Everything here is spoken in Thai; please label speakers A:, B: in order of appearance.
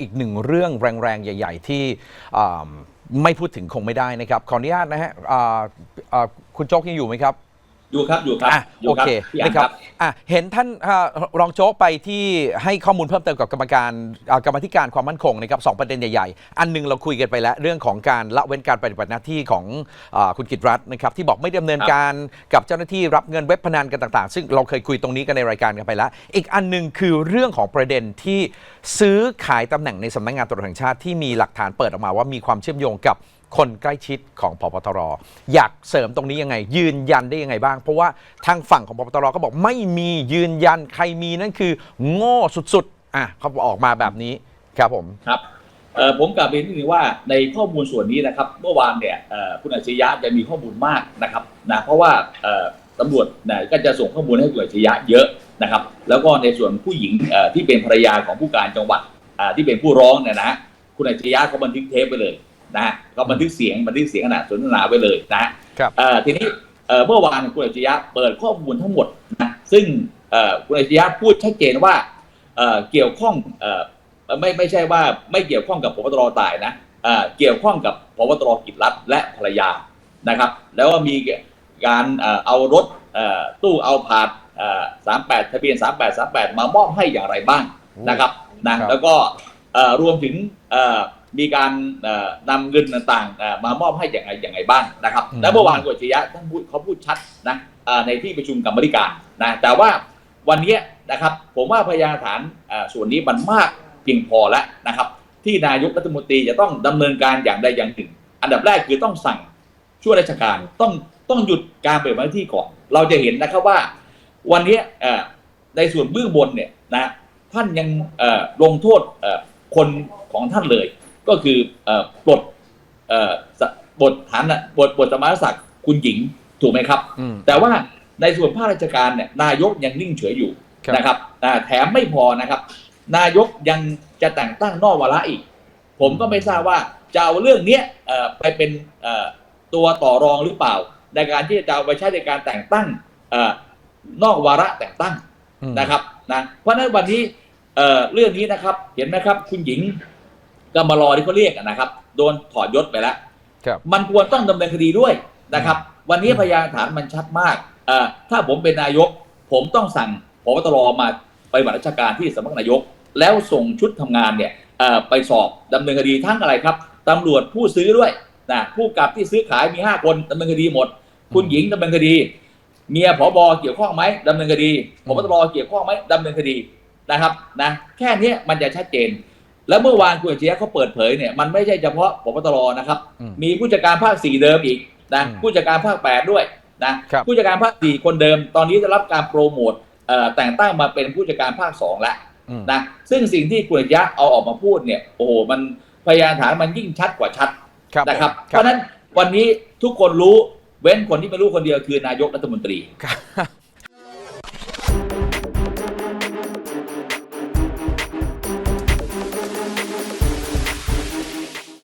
A: อีกหนึ่งเรื่องแรงๆ ใหญ่ ๆ ที่ไม่พูดถึงคงไม่ได้นะครับ ขออนุญาตนะฮะคุณโจ๊กยังอยู่ไหมครับ
B: อยู่ครับอยู่ครับ
A: อะ
B: อยู่
A: โอ
B: ครับ
A: เค
B: พี่อัน
A: นะค
B: ค
A: รั
B: รั
A: บบอะเห็นท่านอ่ารองโจ๊กไปที่ให้ข้อมูลเพิ่มเติมกับกรรมการอ่ากรรมธิการความมั่นคงนะครับสองประเด็นใหญ่ๆ อันหนึงเราคุยกันไปแล้วเรื่องของการละเว้นการปฏิบัติหน้าที่ของอาคุณกิตรัตน์นะครับที่บอกไม่ดำเนินการกับเจ้าหน้าที่รับเงินเว็บพนันกันต่างๆ ซึ่งเราเคยคุยตรงนี้กันในรายการกันไปแล้ว อีกอันหนึงคือเรื่องของประเด็นที่ซื้อขายตำแหน่งในสำนักงานตำรวจแห่งชาติที่มีหลักฐานเปิดออกมาว่ามีความเชื่อมโยงกับ คนใกล้ชิดของพบตรอยากเสริมตรงนี้ยังไง ยืนยันได้ยังไงบ้าง เพราะว่าทางฝั่งของพบตรก็บอกไม่มียืนยันใครมีนั่นคือ โง่สุดๆอะเขาออกมาแบบนี้ครับผม
B: ครับผมกลับเรียนนิดนึงว่าในข้อมูลส่วนนี้นะครับ เมื่อวานเนี่ยคุณอัจฉริยะจะมีข้อมูลมากนะครับนะเพราะว่าตำรวจเนี่ยก็จะส่งข้อมูลให้คุณอัจฉริยะเยอะนะครับ แล้วก็ในส่วนผู้หญิงที่เป็นภรรยาของผู้การจังหวัดที่เป็นผู้ร้องเนี่ยนะฮะคุณอัจฉริยะเขาบันทึกเทปไปเลย นะฮะก็บันทึกเสียงบันทึกเสียงขณะสนทนาไว้เลยนะฮะ
A: ครับ
B: เอ่อทีนี้เอ่อเมื่อวานคุณอัจฉริยะเปิดข้อมูลทั้งหมดนะซึ่งเอ่อคุณอัจฉริยะพูดชัดเจนว่าเอ่อเกี่ยวข้องเอ่อไม่ไม่ใช่ว่าไม่เกี่ยวข้องกับพบตรตายนะเอ่อเกี่ยวข้องกับพบตรกิจรัตน์และภรรยานะครับ แล้วก็มีการเอ่อเอารถเอ่อตู้เอาผาดสามแปดทะเบียนสามแปดสามแปดมามอบให้อย่างไรบ้างนะครับนะครับแล้วก็เอ่อรวมถึงเอ่อ มีการเอ่อนำเงินต่างๆเอ่อมามอบให้อย่างไรอย่างไรบ้างนะครับ
A: อืม
B: และเมื่อวานคุณอัจฉริยะท่านพูดเขาพูดชัดนะเอ่อในที่ประชุมกรรมาธิการนะแต่ว่าวันนี้นะครับผมว่าพยานหลักฐานเอ่อส่วนนี้มันมากเพียงพอแล้วนะครับ ที่นายกรัฐมนตรีจะต้องดำเนินการอย่างใดอย่างหนึ่ง อันดับแรกคือต้องสั่งช่วยราชการต้องต้องหยุดการปฏิบัติหน้าที่ก่อน เราจะเห็นนะครับว่า วันนี้เอ่อในส่วนเบื้องบนเนี่ยนะท่านยังเอ่อลงโทษเอ่อคนของท่านเลย ก็คือเอ่อปลดเอ่อสบทฐานบทบทสมณศักดิ์คุณหญิงถูกไหมครับ
A: อืม
B: แต่ว่าในส่วนภาคราชการเนี่ยนายกยังนิ่งเฉยอยู่
A: ครับ
B: นะครับอ่าแถมไม่พอนะครับ นายกยังจะแต่งตั้งนอกวาระอีก ผมก็ไม่ทราบว่าจะเอาเรื่องเนี้ยเอ่อไปเป็นเอ่อตัวต่อรองหรือเปล่า ในการที่จะเอาไปใช้ในการแต่งตั้งเอ่อนอกวาระแต่งตั้ง
A: อืม
B: นะครับนะเพราะฉะนั้นวันนี้เอ่อเรื่องนี้นะครับเห็นไหมครับ คุณหญิง กำมารอที่เขาเรียกอะนะครับ โดนถอดยศไปแล้ว
A: ครับ
B: มันควรต้องดำเนินคดีด้วยนะครับ วันนี้
A: อืม
B: พยานหลักฐานมันชัดมากเอ่อถ้าผมเป็นนายก ผมต้องสั่งพบตรมาไปบัตรราชการที่สำนักนายก แล้วส่งชุดทำงานเนี่ยเอ่อไปสอบดำเนินคดีทั้งอะไรครับตำรวจผู้ซื้อด้วยนะผู้กับที่ซื้อขายมี5คนดำเนินคดีหมด คุณหญิงดำเนินคดี เมียผบเกี่ยวข้องไหมดำเนินคดีพบตรเกี่ยวข้องไหมดำเนินคดีนะครับนะแค่เนี้ยมันจะชัดเจน แล้วเมื่อวานคุณอัจฉริยะเขาเปิดเผยเนี่ยมันไม่ใช่เฉพาะพบตรนะครับ
A: อืม
B: มีผู้จัดการภาคสี่เดิมอีกนะ
A: อืม
B: ผู้จัดการภาคแปดด้วยนะครับผู้จัดการภาคสี่คนเดิม ตอนนี้จะรับการโปรโมทเอ่อแต่งตั้งมาเป็นผู้จัดการภาคสองแล้ว
A: อืม
B: นะซึ่งสิ่งที่คุณอัจฉริยะเอาออกมาพูดเนี่ยโอ้โหมันพยานฐานมันยิ่งชัดกว่าชัด
A: ครับ
B: นะครับ
A: ผม
B: เพราะฉะนั้นวันนี้ทุกคนรู้เว้นคนที่ไม่รู้คนเดียวคือนายกรัฐมนตรี
A: ครับ